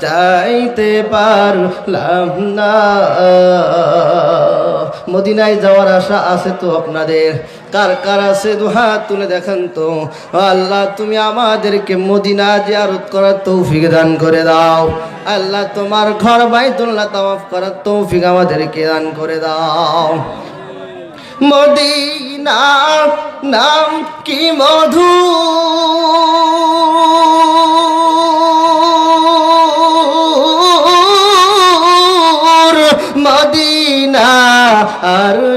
যাইতে পারলাম না। মদিনায় যাওয়ার আশা আছে তো আপনাদের? কার কার আছে? দু হাত তুলে দেখেন তো। আল্লাহ, তুমি আমাদেরকে মদিনা জিয়ারত করার তৌফিক দান করে দাও। আল্লাহ, তোমার ঘর বাইতুল্লাহ তাওয়াফ করার তৌফিক আমাদেরকে দান করে দাও। মদিনা নাম কি মধু?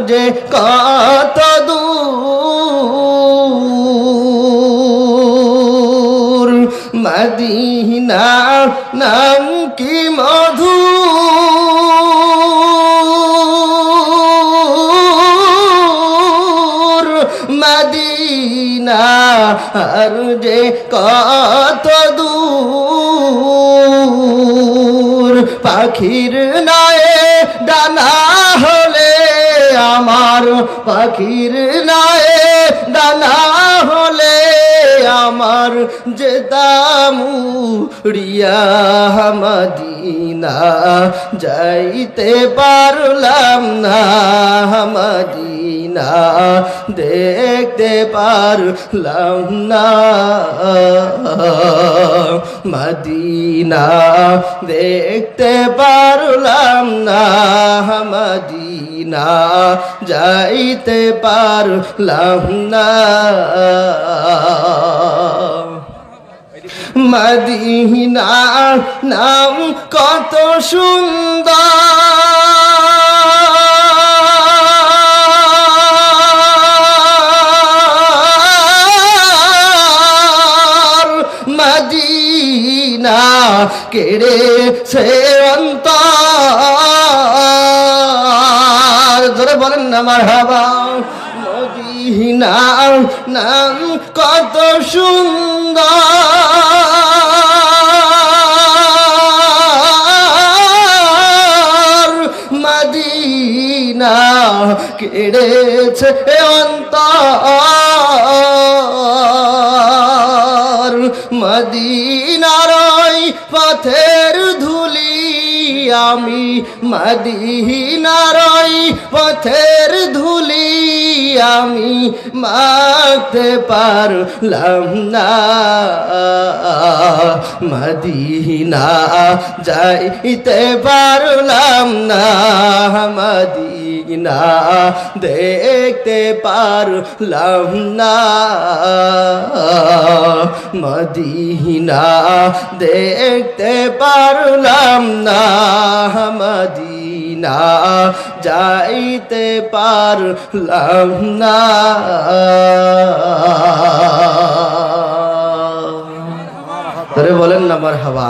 যে কত দূর মদিনা নাম কি মধু মদিনা আর যে কত দূর পাখির নায়ে ডানা আমার পাখির নায়ে দানা হলে আমার যে দামুড়িয়া মদিনা যাইতে পারলাম না মদিনা, দেখতে পারলাম না মদিনা, দেখতে পারলাম না মদিনা যাইতে পারলাম না। নাম কত সুন্দর। মদিনা কেড়ে সে অন্তর। না মদিনা নাম কত সুন্দর। মদিনা কেড়েছে অন্তর। মদিনার ওই পথের ধুলি, আমি মদিনার পথের ধুলি, আমি মাখতে পারলাম না। মদিনা যাইতে পারলাম না মদিনা দেখতে পারলাম না। মদিনা দেখতে পারলাম না। মদিনা যাইতে পারলাম না। বলেন না আমার হাওয়া